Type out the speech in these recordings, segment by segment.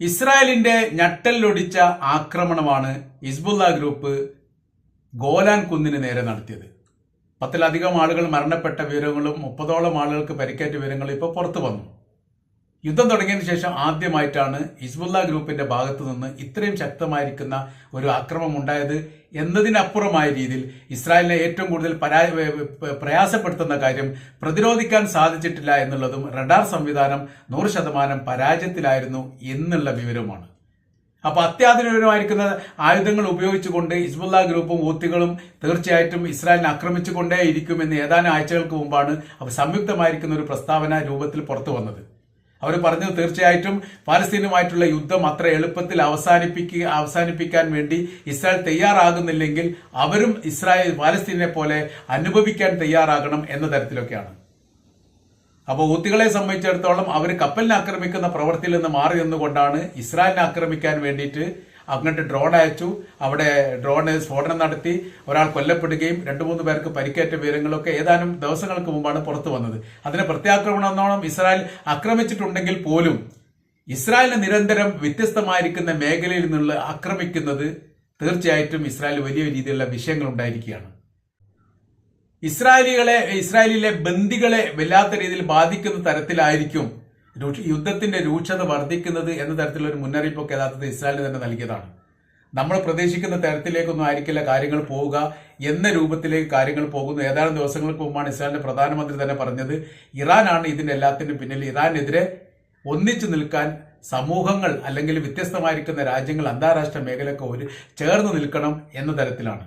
ഇസ്രായേലിന്റെ ഞെട്ടലിലൊടിച്ച ആക്രമണമാണ് Hezbollah group Golan കുന്നിന് നേരെ നടത്തിയത്. പത്തിലധികം ആളുകൾ മരണപ്പെട്ട വിവരങ്ങളും മുപ്പതോളം ആളുകൾക്ക് പരിക്കേറ്റ വിവരങ്ങളും ഇപ്പോൾ പുറത്തു വന്നു. യുദ്ധം തുടങ്ങിയതിനു ശേഷം ആദ്യമായിട്ടാണ് ഹിസ്ബുല്ല ഗ്രൂപ്പിന്റെ ഭാഗത്തു നിന്ന് ഇത്രയും ശക്തമായിരിക്കുന്ന ഒരു ആക്രമണം ഉണ്ടായത് എന്നതിനപ്പുറമായ രീതിയിൽ ഇസ്രായേലിനെ ഏറ്റവും കൂടുതൽ പരാ പ്രയാസപ്പെടുത്തുന്ന കാര്യം പ്രതിരോധിക്കാൻ സാധിച്ചിട്ടില്ല എന്നുള്ളതും റഡാർ സംവിധാനം നൂറ് ശതമാനം പരാജയത്തിലായിരുന്നു എന്നുള്ള വിവരമാണ് അപ്പോൾ അത്യാധുനികമായിരിക്കുന്ന ആയുധങ്ങൾ ഉപയോഗിച്ചുകൊണ്ട് ഹിസ്ബുല്ല ഗ്രൂപ്പും ഊത്തികളും തീർച്ചയായിട്ടും ഇസ്രായേലിനെ ആക്രമിച്ചുകൊണ്ടേ ഇരിക്കുമെന്ന് ഏതാനും ആഴ്ചകൾക്ക് മുമ്പാണ് അവർ സംയുക്തമായിരിക്കുന്ന ഒരു പ്രസ്താവന രൂപത്തിൽ പുറത്തു വന്നത്. അവർ പറഞ്ഞത് തീർച്ചയായിട്ടും പാലസ്തീനുമായിട്ടുള്ള യുദ്ധം അത്ര എളുപ്പത്തിൽ അവസാനിപ്പിക്കുക അവസാനിപ്പിക്കാൻ വേണ്ടി ഇസ്രായേൽ തയ്യാറാകുന്നില്ലെങ്കിൽ അവരും ഇസ്രായേൽ പാലസ്തീനെ പോലെ അനുഭവിക്കാൻ തയ്യാറാകണം എന്ന തരത്തിലൊക്കെയാണ്. അപ്പോൾ ഊത്തികളെ സംബന്ധിച്ചിടത്തോളം അവർ കപ്പലിനെ ആക്രമിക്കുന്ന പ്രവൃത്തിയിൽ നിന്ന് മാറി നിന്നുകൊണ്ടാണ് ഇസ്രായേലിനെ ആക്രമിക്കാൻ വേണ്ടിയിട്ട് അങ്ങോട്ട് ഡ്രോൺ അയച്ചു. അവിടെ ഡ്രോൺ സ്ഫോടനം നടത്തി. ഒരാൾ കൊല്ലപ്പെടുകയും രണ്ടു മൂന്ന് പേർക്ക് പരിക്കേറ്റ വിവരങ്ങളൊക്കെ ഏതാനും ദിവസങ്ങൾക്ക് മുമ്പാണ് പുറത്തു വന്നത്. അതിന് പ്രത്യാക്രമണം എന്നോണം ഇസ്രായേൽ ആക്രമിച്ചിട്ടുണ്ടെങ്കിൽ പോലും ഇസ്രായേലിന് നിരന്തരം വ്യത്യസ്തമായിരിക്കുന്ന മേഖലയിൽ നിന്നുള്ള ആക്രമിക്കുന്നത് തീർച്ചയായിട്ടും ഇസ്രായേൽ വലിയ രീതിയിലുള്ള വിഷയങ്ങൾ ഉണ്ടായിരിക്കുകയാണ്. ഇസ്രായേലികളെ ഇസ്രായേലിലെ ബന്ദികളെ വല്ലാത്ത രീതിയിൽ ബാധിക്കുന്ന തരത്തിലായിരിക്കും യുദ്ധത്തിന്റെ രൂക്ഷത വർദ്ധിക്കുന്നത് എന്ന തരത്തിലുള്ള ഒരു മുന്നറിയിപ്പൊക്കെ യഥാർത്ഥത്തിൽ ഇസ്രായേലിന് തന്നെ നൽകിയതാണ്. നമ്മൾ പ്രതീക്ഷിക്കുന്ന തരത്തിലേക്കൊന്നും ആയിരിക്കില്ല കാര്യങ്ങൾ പോവുക എന്ന രൂപത്തിലേക്ക് കാര്യങ്ങൾ പോകുന്നു. ഏതാനും ദിവസങ്ങൾക്ക് മുമ്പാണ് ഇസ്രായേലിന്റെ പ്രധാനമന്ത്രി തന്നെ പറഞ്ഞത് ഇറാനാണ് ഇതിന്റെ എല്ലാത്തിനും പിന്നിൽ. ഇറാനെതിരെ ഒന്നിച്ചു നിൽക്കാൻ സമൂഹങ്ങൾ അല്ലെങ്കിൽ വ്യത്യസ്തമായിരിക്കുന്ന രാജ്യങ്ങൾ അന്താരാഷ്ട്ര മേഖലയൊക്കെ ഒരു ചേർന്ന് നിൽക്കണം എന്ന തരത്തിലാണ്.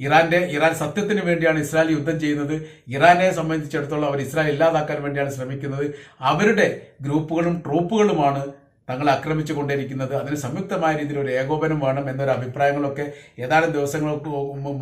ഇറാന്റെ ഇറാൻ സത്യത്തിന് വേണ്ടിയാണ് ഇസ്രായേൽ യുദ്ധം ചെയ്യുന്നത്. ഇറാനെ സംബന്ധിച്ചിടത്തോളം അവർ ഇസ്രായേൽ ഇല്ലാതാക്കാൻ വേണ്ടിയാണ് ശ്രമിക്കുന്നത്. അവരുടെ ഗ്രൂപ്പുകളും ട്രൂപ്പുകളുമാണ് തങ്ങളെ ആക്രമിച്ചു കൊണ്ടിരിക്കുന്നത് അതിന് സംയുക്തമായ രീതിയിൽ ഒരു ഏകോപനം വേണം എന്നൊരു അഭിപ്രായങ്ങളൊക്കെ ഏതാനും ദിവസങ്ങൾക്ക്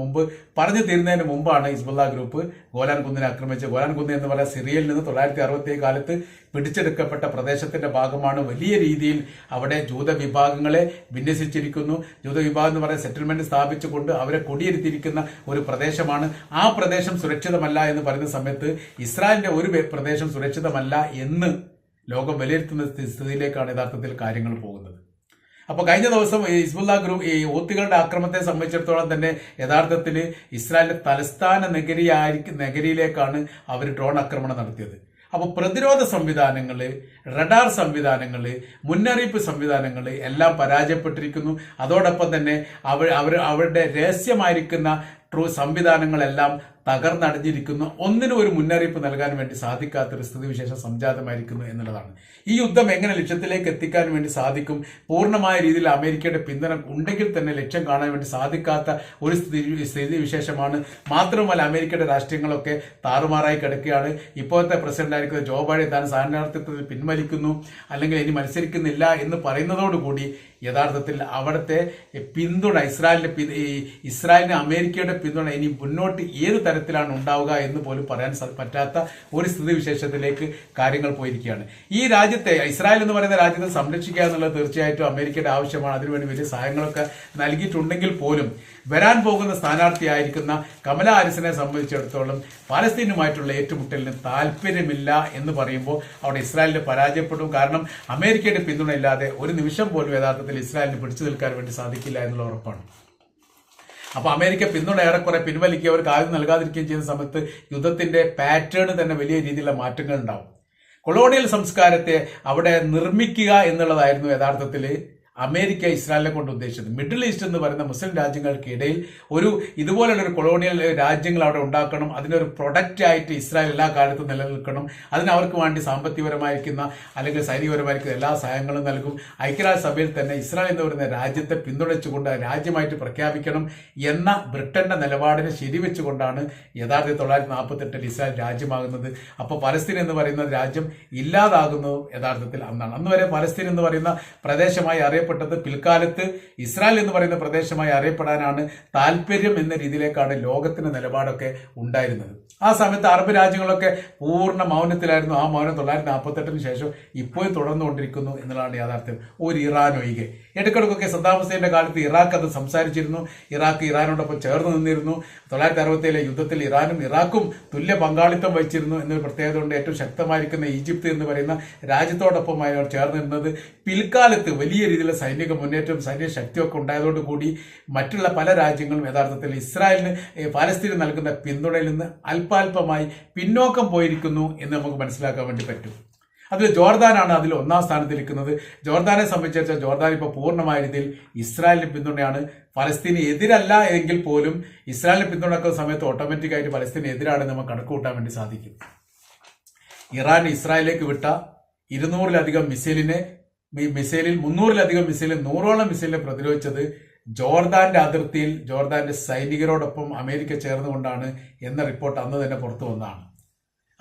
മുമ്പ് പറഞ്ഞു തീരുന്നതിന് മുമ്പാണ് ഹിസ്ബുല്ല ഗ്രൂപ്പ് ഗോലാൻ കുന്നിനെ ആക്രമിച്ചത്. ഗോലാൻ കുന്ന് എന്ന് പറയുന്ന സിറിയയിൽ നിന്ന് തൊള്ളായിരത്തി അറുപത്തി കാലത്ത് പിടിച്ചെടുക്കപ്പെട്ട പ്രദേശത്തിന്റെ ഭാഗമാണ് വലിയ രീതിയിൽ അവിടെ ജൂത വിഭാഗങ്ങളെ വിന്യസിച്ചിരിക്കുന്നു. ജൂത വിഭാഗം എന്ന് പറയുന്ന സെറ്റിൽമെന്റ് സ്ഥാപിച്ചുകൊണ്ട് അവരെ കൊടിയിരുത്തിയിരിക്കുന്ന ഒരു പ്രദേശമാണ്. ആ പ്രദേശം സുരക്ഷിതമല്ല എന്ന് പറയുന്ന സമയത്ത് ഇസ്രായേലിന്റെ ഒരു പ്രദേശം സുരക്ഷിതമല്ല എന്ന് ലോകം വിലയിരുത്തുന്ന സ്ഥി- സ്ഥിതിയിലേക്കാണ് യഥാർത്ഥത്തിൽ കാര്യങ്ങൾ പോകുന്നത്. അപ്പൊ കഴിഞ്ഞ ദിവസം ഹിസ്ബുല്ല ഗ്രൂപ്പ് ഈ ഓത്തുകളുടെ ആക്രമണത്തെ സംബന്ധിച്ചിടത്തോളം തന്നെ യഥാർത്ഥത്തിൽ ഇസ്രായേലിന്റെ തലസ്ഥാന നഗരിയായിരിക്കും നഗരിയിലേക്കാണ് അവർ ഡ്രോൺ ആക്രമണം നടത്തിയത്. അപ്പോൾ പ്രതിരോധ സംവിധാനങ്ങൾ റഡാർ സംവിധാനങ്ങൾ മുന്നറിയിപ്പ് സംവിധാനങ്ങൾ എല്ലാം പരാജയപ്പെട്ടിരിക്കുന്നു. അതോടൊപ്പം തന്നെ അവർ അവർ അവരുടെ രഹസ്യമായിരിക്കുന്ന ട്രൂ സംവിധാനങ്ങളെല്ലാം തകർന്നടഞ്ഞിരിക്കുന്നു. ഒന്നിനും ഒരു മുന്നറിയിപ്പ് നൽകാൻ വേണ്ടി സാധിക്കാത്തൊരു സ്ഥിതിവിശേഷം സംജാതമായിരിക്കുന്നു എന്നുള്ളതാണ്. ഈ യുദ്ധം എങ്ങനെ ലക്ഷ്യത്തിലേക്ക് എത്തിക്കാൻ വേണ്ടി സാധിക്കും? പൂർണമായ രീതിയിൽ അമേരിക്കയുടെ പിന്തുണ ഉണ്ടെങ്കിൽ തന്നെ ലക്ഷ്യം കാണാൻ വേണ്ടി സാധിക്കാത്ത ഒരു സ്ഥിതി സ്ഥിതിവിശേഷമാണ്. മാത്രമല്ല അമേരിക്കയുടെ രാഷ്ട്രീയങ്ങളൊക്കെ താറുമാറായി കിടക്കുകയാണ്. ഇപ്പോഴത്തെ പ്രസിഡന്റ് ആയിരിക്കുന്ന ജോ ബൈഡൻ താൻ സ്ഥാനാർത്ഥിത്വത്തിൽ പിൻവലിക്കുന്നു അല്ലെങ്കിൽ ഇനി മത്സരിക്കുന്നില്ല എന്ന് പറയുന്നതോടുകൂടി യഥാർത്ഥത്തിൽ അവിടുത്തെ പിന്തുണ ഇസ്രായേലിന്റെ ഇസ്രായേലിന് അമേരിക്കയുടെ പിന്തുണ ഇനി മുന്നോട്ട് ഏത് തരത്തിലാണ് ഉണ്ടാവുക എന്ന് പോലും പറയാൻ പറ്റാത്ത ഒരു സ്ഥിതിവിശേഷത്തിലേക്ക് കാര്യങ്ങൾ പോയിരിക്കുകയാണ്. ഈ രാജ്യത്തെ ഇസ്രായേൽ എന്ന് പറയുന്ന രാജ്യത്തെ സംരക്ഷിക്കുക എന്നുള്ളത് തീർച്ചയായിട്ടും അമേരിക്കയുടെ ആവശ്യമാണ്. അതിനുവേണ്ടി വലിയ സഹായങ്ങളൊക്കെ നൽകിയിട്ടുണ്ടെങ്കിൽ പോലും വരാൻ പോകുന്ന സ്ഥാനാർത്ഥിയായിരിക്കുന്ന കമല ഹാരിസിനെ സംബന്ധിച്ചിടത്തോളം പാലസ്തീനുമായിട്ടുള്ള ഏറ്റുമുട്ടലിന് താല്പര്യമില്ല എന്ന് പറയുമ്പോൾ അവിടെ ഇസ്രായേലിന് പരാജയപ്പെടും. കാരണം അമേരിക്കയുടെ പിന്തുണയില്ലാതെ ഒരു നിമിഷം പോലും യഥാർത്ഥത്തിൽ ഇസ്രായേലിന് പിടിച്ചു നിൽക്കാൻ വേണ്ടി സാധിക്കില്ല എന്നുള്ള ഉറപ്പാണ്. അപ്പൊ അമേരിക്ക പിന്തുണ ഏറെക്കുറെ പിൻവലിക്കുക അവർക്ക് ആദ്യം നൽകാതിരിക്കുകയും ചെയ്യുന്ന സമയത്ത് യുദ്ധത്തിന്റെ പാറ്റേൺ തന്നെ വലിയ രീതിയിലുള്ള മാറ്റങ്ങൾ ഉണ്ടാവും കൊളോണിയൽ സംസ്കാരത്തെ അവിടെ നിർമ്മിക്കുക എന്നുള്ളതായിരുന്നു യഥാർത്ഥത്തിൽ അമേരിക്ക ഇസ്രായേലിനെ കൊണ്ട് ഉദ്ദേശിച്ചത്. മിഡിൽ ഈസ്റ്റ് എന്ന് പറയുന്ന മുസ്ലിം രാജ്യങ്ങൾക്കിടയിൽ ഒരു ഇതുപോലുള്ള ഒരു കൊളോണിയൽ രാജ്യങ്ങൾ അവിടെ ഉണ്ടാക്കണം. അതിനൊരു പ്രൊഡക്റ്റ് ആയിട്ട് ഇസ്രായേൽ എല്ലാ കാലത്തും നിലനിൽക്കണം. അതിന് അവർക്ക് വേണ്ടി സാമ്പത്തികപരമായിരിക്കുന്ന അല്ലെങ്കിൽ സൈനികപരമായിരിക്കുന്ന എല്ലാ സഹായങ്ങളും നൽകും. ഐക്യരാഷ്ട്രസഭയിൽ തന്നെ ഇസ്രായേൽ എന്ന് പറയുന്ന രാജ്യത്തെ പിന്തുണച്ചുകൊണ്ട് രാജ്യമായിട്ട് പ്രഖ്യാപിക്കണം എന്ന ബ്രിട്ടന്റെ നിലപാടിനെ ശരിവെച്ചുകൊണ്ടാണ് യഥാർത്ഥത്തിൽ തൊള്ളായിരത്തി നാൽപ്പത്തെട്ടിൽ ഇസ്രായേൽ രാജ്യമാകുന്നത്. അപ്പോൾ പലസ്തീൻ എന്ന് പറയുന്ന രാജ്യം ഇല്ലാതാകുന്നത് യഥാർത്ഥത്തിൽ അന്നാണ്. അന്ന് വരെ പലസ്തീൻ എന്ന് പറയുന്ന പ്രദേശമായി അറിയപ്പെട്ട അറിയപ്പെട്ടത് പിൽക്കാലത്ത് ഇസ്രായേൽ എന്ന് പറയുന്ന പ്രദേശമായി അറിയപ്പെടാനാണ് താല്പര്യം എന്ന രീതിയിലേക്കാണ് ലോകത്തിന്റെ നിലപാടൊക്കെ ഉണ്ടായിരുന്നത്. ആ സമയത്ത് അറബ് രാജ്യങ്ങളൊക്കെ പൂർണ മൗനത്തിലായിരുന്നു. ആ മൗനം തൊള്ളായിരത്തി നാൽപ്പത്തെട്ടിന് ശേഷം ഇപ്പോഴും തുടർന്നുകൊണ്ടിരിക്കുന്നു എന്നുള്ളതാണ് യാഥാർത്ഥ്യം. ഒരു ഇറാൻ ഒഴികെ. ഇടയ്ക്കിടയ്ക്കൊക്കെ സദ്ദാം ഹുസൈന്റെ കാലത്ത് ഇറാഖ് അത് സംസാരിച്ചിരുന്നു. ഇറാഖ് ഇറാനോടൊപ്പം ചേർന്ന് നിന്നിരുന്നു. തൊള്ളായിരത്തി അറുപത്തിലെ യുദ്ധത്തിൽ ഇറാനും ഇറാഖും തുല്യ പങ്കാളിത്തം വഹിച്ചിരുന്നു എന്നൊരു പ്രത്യേകത കൊണ്ട് ഏറ്റവും ശക്തമായിരിക്കുന്ന ഈജിപ്ത് എന്ന് പറയുന്ന രാജ്യത്തോടൊപ്പമായി അവർ ചേർന്ന് നിന്നത്. പിൽക്കാലത്ത് വലിയ രീതിയിലുള്ള സൈനിക മുന്നേറ്റവും സൈനിക ശക്തിയൊക്കെ ഉണ്ടായതോട് കൂടി മറ്റുള്ള പല രാജ്യങ്ങളും യഥാർത്ഥത്തിൽ ഇസ്രായേലിന് പാലസ്തീന് നൽകുന്ന പിന്തുണയിൽ നിന്ന് അല്പാൽപമായി പിന്നോക്കം പോയിരിക്കുന്നു എന്ന് നമുക്ക് മനസ്സിലാക്കാൻ വേണ്ടി പറ്റും. അതിൽ ജോർദാനാണ് അതിൽ ഒന്നാം സ്ഥാനത്ത് നിൽക്കുന്നത് ജോർദാനെ സംബന്ധിച്ച ജോർദാൻ ഇപ്പോൾ പൂർണമായ രീതിയിൽ ഇസ്രായേലിന് പിന്തുണയാണ്. ഫലസ്തീന് എതിരല്ല എങ്കിൽ പോലും ഇസ്രായേലിന് പിന്തുണക്കുന്ന സമയത്ത് ഓട്ടോമാറ്റിക്കായിട്ട് ഫലസ്തീന് എതിരാണ് നമുക്ക് കണക്ക് കൂട്ടാൻ വേണ്ടി സാധിക്കും. ഇറാൻ ഇസ്രായേലിലേക്ക് വിട്ട ഇരുന്നൂറിലധികം മിസൈലിനെ മിസൈലിൽ മുന്നൂറിലധികം മിസൈലിൽ നൂറോളം മിസൈലിനെ പ്രതിരോധിച്ചത് ജോർദാന്റെ അതിർത്തിയിൽ ജോർദാന്റെ സൈനികരോടൊപ്പം അമേരിക്ക ചേർന്നുകൊണ്ടാണ് എന്ന റിപ്പോർട്ട് അന്ന് തന്നെ പുറത്തു വന്നതാണ്.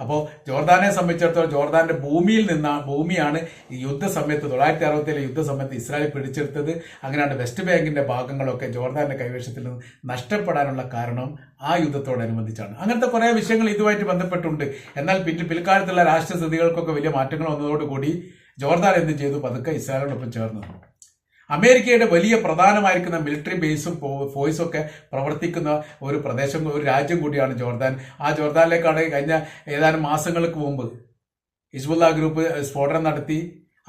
അപ്പോൾ ജോർദാനെ സംബന്ധിച്ചിടത്തോളം ജോർദാന്റെ ഭൂമിയിൽ നിന്ന ഭൂമിയാണ് ഈ യുദ്ധസമയത്ത് തൊള്ളായിരത്തി അറുപത്തിലെ യുദ്ധസമയത്ത് ഇസ്രായേൽ പിടിച്ചെടുത്തത്. അങ്ങനെയാണ് വെസ്റ്റ് ബാങ്കിന്റെ ഭാഗങ്ങളൊക്കെ ജോർദാന്റെ കൈവശത്തിൽ നിന്ന് നഷ്ടപ്പെടാനുള്ള കാരണം ആ യുദ്ധത്തോടനുബന്ധിച്ചാണ്. അങ്ങനത്തെ കുറേ വിഷയങ്ങൾ ഇതുമായിട്ട് ബന്ധപ്പെട്ടുണ്ട്. എന്നാൽ പിന്നെ പിൽക്കാലത്തുള്ള രാഷ്ട്രസ്ഥിതികൾക്കൊക്കെ വലിയ മാറ്റങ്ങൾ വന്നതോടുകൂടി ജോർദാൻ എന്ത് ചെയ്തു പതുക്കെ ഇസ്രായേലിനൊപ്പം ചേർന്നു. അമേരിക്കയുടെ വലിയ പ്രധാനമായിരിക്കുന്ന മിലിറ്ററി ബേസും ഫോഴ്സും ഒക്കെ പ്രവർത്തിക്കുന്ന ഒരു പ്രദേശം ഒരു രാജ്യം കൂടിയാണ് ജോർദാൻ. ആ ജോർദാനിലേക്കാണ് കഴിഞ്ഞ ഏതാനും മാസങ്ങൾക്ക് മുമ്പ് ഹിസ്ബുല്ല ഗ്രൂപ്പ് സ്ഫോടനം നടത്തി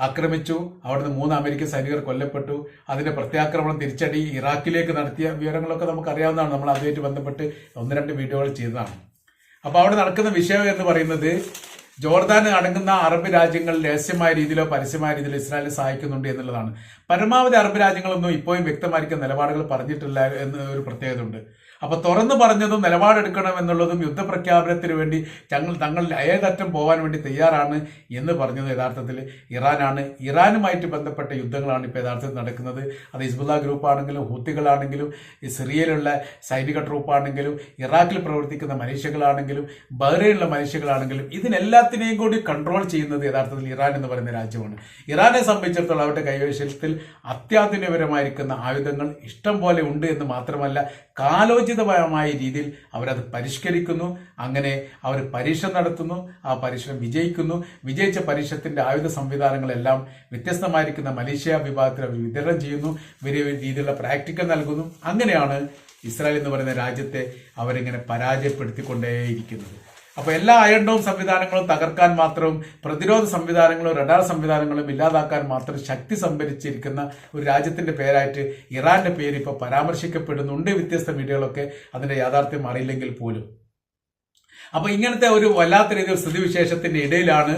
ആക്രമിച്ചു. അവിടുന്ന് മൂന്ന് അമേരിക്കൻ സൈനികർ കൊല്ലപ്പെട്ടു. അതിന്റെ പ്രത്യാക്രമണം തിരിച്ചടി ഇറാഖിലേക്ക് നടത്തിയ വിവരങ്ങളൊക്കെ നമുക്ക് അറിയാവുന്നതാണ് നമ്മൾ അതുമായിട്ട് ബന്ധപ്പെട്ട് ഒന്ന് രണ്ട് വീഡിയോകൾ ചെയ്തതാണ്. അപ്പോൾ അവിടെ നടക്കുന്ന വിഷയം എന്ന് പറയുന്നത് ജോർദാൻ അടങ്ങുന്ന അറബ് രാജ്യങ്ങൾ രഹസ്യമായ രീതിയിലോ പരസ്യമായ രീതിയിലോ ഇസ്രായേലിനെ സഹായിക്കുന്നുണ്ട് എന്നുള്ളതാണ്. പരമാവധി അറബ് രാജ്യങ്ങളൊന്നും ഇപ്പോഴും വ്യക്തമായിരിക്കുന്ന നിലപാടുകൾ പറഞ്ഞിട്ടില്ല എന്ന് ഒരു പ്രത്യേകത ഉണ്ട് അപ്പൊ തുറന്നു പറഞ്ഞതും നിലപാടെടുക്കണം എന്നുള്ളതും യുദ്ധപ്രഖ്യാപനത്തിന് വേണ്ടി തങ്ങൾ തങ്ങൾ ഏതറ്റം പോകാൻ വേണ്ടി തയ്യാറാണ് എന്ന് പറഞ്ഞത് യഥാർത്ഥത്തിൽ ഇറാനാണ്. ഇറാനുമായിട്ട് ബന്ധപ്പെട്ട യുദ്ധങ്ങളാണ് ഇപ്പോൾ യഥാർത്ഥത്തിൽ നടക്കുന്നത്. അത് ഹിസ്ബുല്ല ഗ്രൂപ്പ് ആണെങ്കിലും ഹൂത്തികളാണെങ്കിലും സിറിയയിലുള്ള സൈനിക ട്രൂപ്പാണെങ്കിലും ഇറാഖിൽ പ്രവർത്തിക്കുന്ന മനുഷ്യകളാണെങ്കിലും ബഹ്റൈനിലുള്ള മനുഷ്യകളാണെങ്കിലും ഇതിനെല്ലാത്തിനെയും കൂടി കൺട്രോൾ ചെയ്യുന്നത് യഥാർത്ഥത്തിൽ ഇറാൻ എന്ന് പറയുന്ന രാജ്യമാണ്. ഇറാനെ സംബന്ധിച്ചിടത്തോളം അവരുടെ കൈവശത്തിൽ അത്യാധുനികപരമായിരിക്കുന്ന ആയുധങ്ങൾ ഇഷ്ടം പോലെ ഉണ്ട് എന്ന് മാത്രമല്ല കാലോചിതമായ രീതിയിൽ അവരത് പരിഷ്കരിക്കുന്നു. അങ്ങനെ അവർ പരീക്ഷ നടത്തുന്നു ആ പരീക്ഷണം വിജയിക്കുന്നു. വിജയിച്ച പരീക്ഷത്തിന്റെ ആയുധ സംവിധാനങ്ങളെല്ലാം വ്യത്യസ്തമായിരിക്കുന്ന മലേഷ്യ വിഭാഗത്തിൽ അവർ വിതരണം ചെയ്യുന്നു. വലിയ രീതിയിലുള്ള പ്രാക്ടിക്കൽ നൽകുന്നു. അങ്ങനെയാണ് ഇസ്രായേൽ എന്ന് പറയുന്ന രാജ്യത്തെ അവരിങ്ങനെ പരാജയപ്പെടുത്തിക്കൊണ്ടേയിരിക്കുന്നത്. അപ്പൊ എല്ലാ അയൺഡോം സംവിധാനങ്ങളും തകർക്കാൻ മാത്രവും പ്രതിരോധ സംവിധാനങ്ങളും റഡാർ സംവിധാനങ്ങളും ഇല്ലാതാക്കാൻ മാത്രം ശക്തി സംഭരിച്ചിരിക്കുന്ന ഒരു രാജ്യത്തിന്റെ പേരായിട്ട് ഇറാന്റെ പേര് ഇപ്പോൾ പരാമർശിക്കപ്പെടുന്നുണ്ട്. വ്യത്യസ്ത മീഡിയകളൊക്കെ അതിന്റെ യാഥാർത്ഥ്യം അറിയില്ലെങ്കിൽ പോലും. അപ്പൊ ഇങ്ങനത്തെ ഒരു വല്ലാത്ത രീതിയിൽ സ്ഥിതിവിശേഷത്തിന്റെ ഇടയിലാണ്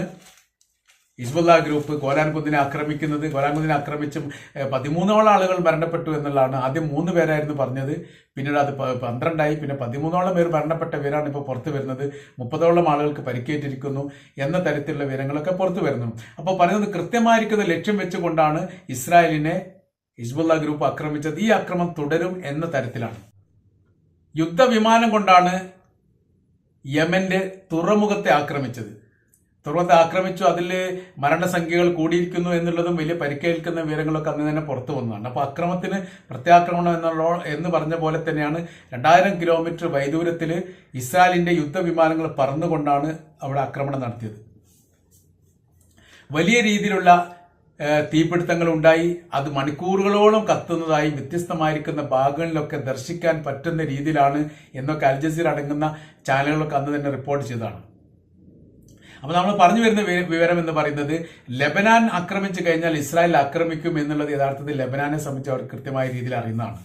ഹിസ്ബുല്ല ഗ്രൂപ്പ് ഗോലാൻ കുന്നിനെ ആക്രമിക്കുന്നത് ഗോലാൻ കുന്നിനെ ആക്രമിച്ചും പതിമൂന്നോളം ആളുകൾ മരണപ്പെട്ടു എന്നുള്ളതാണ് ആദ്യം മൂന്ന് പേരായിരുന്നു പറഞ്ഞത്. പിന്നീട് അത് പന്ത്രണ്ടായി. പിന്നെ പതിമൂന്നോളം പേർ മരണപ്പെട്ട പേരാണ് ഇപ്പോൾ പുറത്തു വരുന്നത്. മുപ്പതോളം ആളുകൾക്ക് പരിക്കേറ്റിരിക്കുന്നു എന്ന തരത്തിലുള്ള വിവരങ്ങളൊക്കെ പുറത്തു വരുന്നു. അപ്പോൾ പറയുന്നത് കൃത്യമായിരിക്കുന്ന ലക്ഷ്യം വെച്ചുകൊണ്ടാണ് ഇസ്രായേലിനെ ഹിസ്ബുല്ല ഗ്രൂപ്പ് ആക്രമിച്ചത്. ഈ ആക്രമം തുടരും എന്ന തരത്തിലാണ്. യുദ്ധവിമാനം കൊണ്ടാണ് യമന്റെ തുറമുഖത്തെ ആക്രമിച്ചത്. തുറമുഖത്തെ ആക്രമിച്ചു അതിൽ മരണസംഖ്യകൾ കൂടിയിരിക്കുന്നു എന്നുള്ളതും വലിയ പരിക്കേൽക്കുന്ന വിവരങ്ങളൊക്കെ അന്ന് തന്നെ പുറത്തു വന്നതാണ്. അപ്പോൾ അക്രമത്തിന് പ്രത്യാക്രമണം എന്നുള്ള എന്ന് പറഞ്ഞ പോലെ തന്നെയാണ് രണ്ടായിരം കിലോമീറ്റർ വൈദൂരത്തിൽ ഇസ്രായേലിന്റെ യുദ്ധവിമാനങ്ങൾ പറന്നുകൊണ്ടാണ് അവിടെ ആക്രമണം നടത്തിയത്. വലിയ രീതിയിലുള്ള തീപിടുത്തങ്ങൾ ഉണ്ടായി. അത് മണിക്കൂറുകളോളം കത്തുന്നതായി വ്യത്യസ്തമായിരിക്കുന്ന ഭാഗങ്ങളിലൊക്കെ ദർശിക്കാൻ പറ്റുന്ന രീതിയിലാണ് എന്നൊക്കെ അൽ ജസീർ അടങ്ങുന്ന ചാനലുകളൊക്കെ അന്ന് തന്നെ റിപ്പോർട്ട് ചെയ്തതാണ്. അപ്പോൾ നമ്മൾ പറഞ്ഞു വരുന്ന വിവരം എന്ന് പറയുന്നത് ലബനാൻ ആക്രമിച്ചു കഴിഞ്ഞാൽ ഇസ്രായേൽ ആക്രമിക്കും എന്നുള്ളത് യഥാർത്ഥത്തിൽ ലബനാനെ സംബന്ധിച്ച് അവർ കൃത്യമായ രീതിയിൽ അറിയുന്നതാണ്.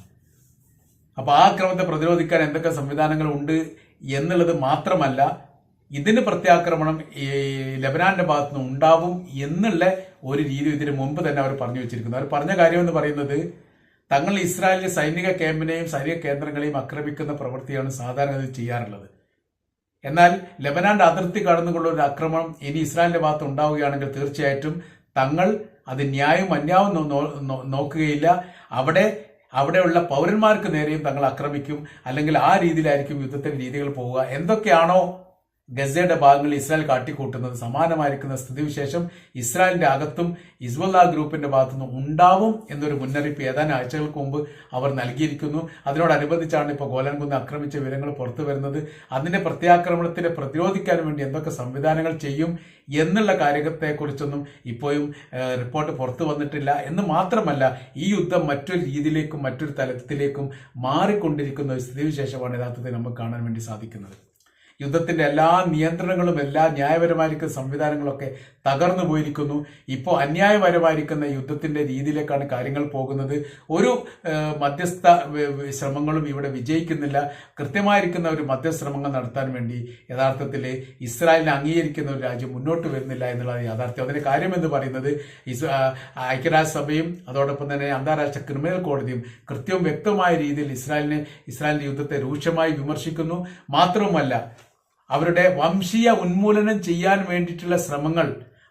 അപ്പോൾ ആ ആക്രമണത്തെ പ്രതിരോധിക്കാൻ എന്തൊക്കെ സംവിധാനങ്ങൾ ഉണ്ട് എന്നുള്ളത് മാത്രമല്ല ഇതിന് പ്രത്യാക്രമണം ഈ ലബനാന്റെ ഭാഗത്തു നിന്ന് ഉണ്ടാവും എന്നുള്ള ഒരു രീതി ഇതിന് മുമ്പ് തന്നെ അവർ പറഞ്ഞു വെച്ചിരിക്കുന്നു. അവർ പറഞ്ഞ കാര്യം എന്ന് പറയുന്നത് തങ്ങൾ ഇസ്രായേലിലെ സൈനിക ക്യാമ്പിനെയും സൈനിക കേന്ദ്രങ്ങളെയും ആക്രമിക്കുന്ന പ്രവൃത്തിയാണ് സാധാരണ ചെയ്യാറുള്ളത്. എന്നാൽ ലബനാന്റെ അതിർത്തി കടന്നുകൊണ്ടുള്ള ഒരു ആക്രമണം ഇനി ഇസ്രായേലിന്റെ ഭാഗത്ത് ഉണ്ടാവുകയാണെങ്കിൽ തീർച്ചയായിട്ടും തങ്ങൾ അത് ന്യായവും അന്യാവും നോക്കുകയില്ല. അവിടെ അവിടെയുള്ള പൗരന്മാർക്ക് നേരെയും തങ്ങൾ ആക്രമിക്കും. അല്ലെങ്കിൽ ആ രീതിയിലായിരിക്കും യുദ്ധത്തിന്റെ രീതികൾ പോവുക. എന്തൊക്കെയാണോ ഗസയുടെ ഭാഗങ്ങൾ ഇസ്രായേൽ കാട്ടിക്കൂട്ടുന്നത് സമാനമായിരിക്കുന്ന സ്ഥിതിവിശേഷം ഇസ്രായേലിന്റെ അകത്തും ഇസ്വല്ല ഗ്രൂപ്പിന്റെ ഭാഗത്തുനിന്നും ഉണ്ടാവും എന്നൊരു മുന്നറിയിപ്പ് ഏതാനും ആഴ്ചകൾക്ക് മുമ്പ് അവർ നൽകിയിരിക്കുന്നു. അതിനോടനുബന്ധിച്ചാണ് ഇപ്പോൾ ഗോലൻകുന്ന് ആക്രമിച്ച വിവരങ്ങൾ പുറത്തു വരുന്നത്. അതിന്റെ പ്രത്യാക്രമണത്തിനെ പ്രതിരോധിക്കാൻ വേണ്ടി എന്തൊക്കെ സംവിധാനങ്ങൾ ചെയ്യും എന്നുള്ള കാര്യത്തെക്കുറിച്ചൊന്നും ഇപ്പോഴും റിപ്പോർട്ട് പുറത്തു വന്നിട്ടില്ല. എന്ന് മാത്രമല്ല ഈ യുദ്ധം മറ്റൊരു രീതിയിലേക്കും മറ്റൊരു തലത്തിലേക്കും മാറിക്കൊണ്ടിരിക്കുന്ന ഒരു സ്ഥിതിവിശേഷമാണ് യഥാർത്ഥത്തിൽ നമുക്ക് കാണാൻ വേണ്ടി സാധിക്കുന്നത്. യുദ്ധത്തിന്റെ എല്ലാ നിയന്ത്രണങ്ങളും എല്ലാ ന്യായപരമായിരിക്കുന്ന സംവിധാനങ്ങളൊക്കെ തകർന്നു പോയിരിക്കുന്നു. ഇപ്പോൾ അന്യായപരമായിരിക്കുന്ന യുദ്ധത്തിന്റെ രീതിയിലേക്കാണ് കാര്യങ്ങൾ പോകുന്നത്. ഒരു മധ്യസ്ഥ ശ്രമങ്ങളും ഇവിടെ വിജയിക്കുന്നില്ല. കൃത്യമായിരിക്കുന്ന ഒരു മധ്യശ്രമങ്ങൾ നടത്താൻ വേണ്ടി യഥാർത്ഥത്തിൽ ഇസ്രായേലിനെ അംഗീകരിക്കുന്ന ഒരു രാജ്യം മുന്നോട്ട് വരുന്നില്ല എന്നുള്ളത് യാഥാർത്ഥ്യം. അതിന്റെ കാര്യം എന്ന് പറയുന്നത് ഐക്യരാഷ്ട്രസഭയും അതോടൊപ്പം തന്നെ അന്താരാഷ്ട്ര ക്രിമിനൽ കോടതിയും കൃത്യവും വ്യക്തമായ രീതിയിൽ ഇസ്രായേലിനെ ഇസ്രായേലിന്റെ യുദ്ധത്തെ രൂക്ഷമായി വിമർശിക്കുന്നു. മാത്രവുമല്ല അവരുടെ വംശീയ ഉന്മൂലനം ചെയ്യാൻ വേണ്ടിയിട്ടുള്ള ശ്രമങ്ങൾ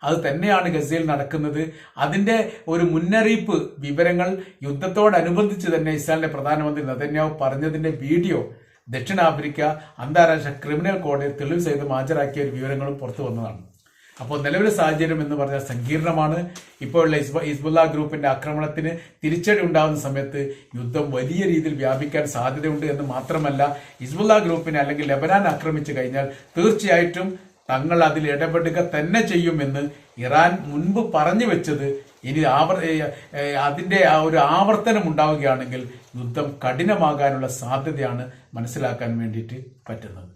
അത് തന്നെയാണ് ഗസയിൽ നടക്കുന്നത്. അതിന്റെ ഒരു മുന്നറിയിപ്പ് വിവരങ്ങൾ യുദ്ധത്തോടനുബന്ധിച്ച് തന്നെ ഇസ്രായേലിന്റെ പ്രധാനമന്ത്രി നതന്യാവ് പറഞ്ഞതിന്റെ വീഡിയോ ദക്ഷിണാഫ്രിക്ക അന്താരാഷ്ട്ര ക്രിമിനൽ കോടതിയിൽ തെളിവ് സഹിതം ഹാജരാക്കിയ ഒരു വിവരങ്ങളും പുറത്തു വന്നതാണ്. അപ്പോൾ നിലവിലെ സാഹചര്യം എന്ന് പറഞ്ഞാൽ സങ്കീർണമാണ്. ഇപ്പോഴുള്ള ഹിസ്ബുല്ല ഗ്രൂപ്പിന്റെ ആക്രമണത്തിന് തിരിച്ചടി ഉണ്ടാകുന്ന സമയത്ത് യുദ്ധം വലിയ രീതിയിൽ വ്യാപിക്കാൻ സാധ്യതയുണ്ട് എന്ന് മാത്രമല്ല ഹിസ്ബുല്ല ഗ്രൂപ്പിനെ അല്ലെങ്കിൽ ലബനാൻ ആക്രമിച്ചു കഴിഞ്ഞാൽ തീർച്ചയായിട്ടും തങ്ങൾ അതിൽ ഇടപെടുക തന്നെ ചെയ്യുമെന്ന് ഇറാൻ മുൻപ് പറഞ്ഞു വെച്ചത്. ഇനി ആവർ അതിന്റെ ആ ഒരു ആവർത്തനം ഉണ്ടാവുകയാണെങ്കിൽ യുദ്ധം കഠിനമാകാനുള്ള സാധ്യതയാണ് മനസ്സിലാക്കാൻ വേണ്ടിയിട്ട് പറ്റുന്നത്.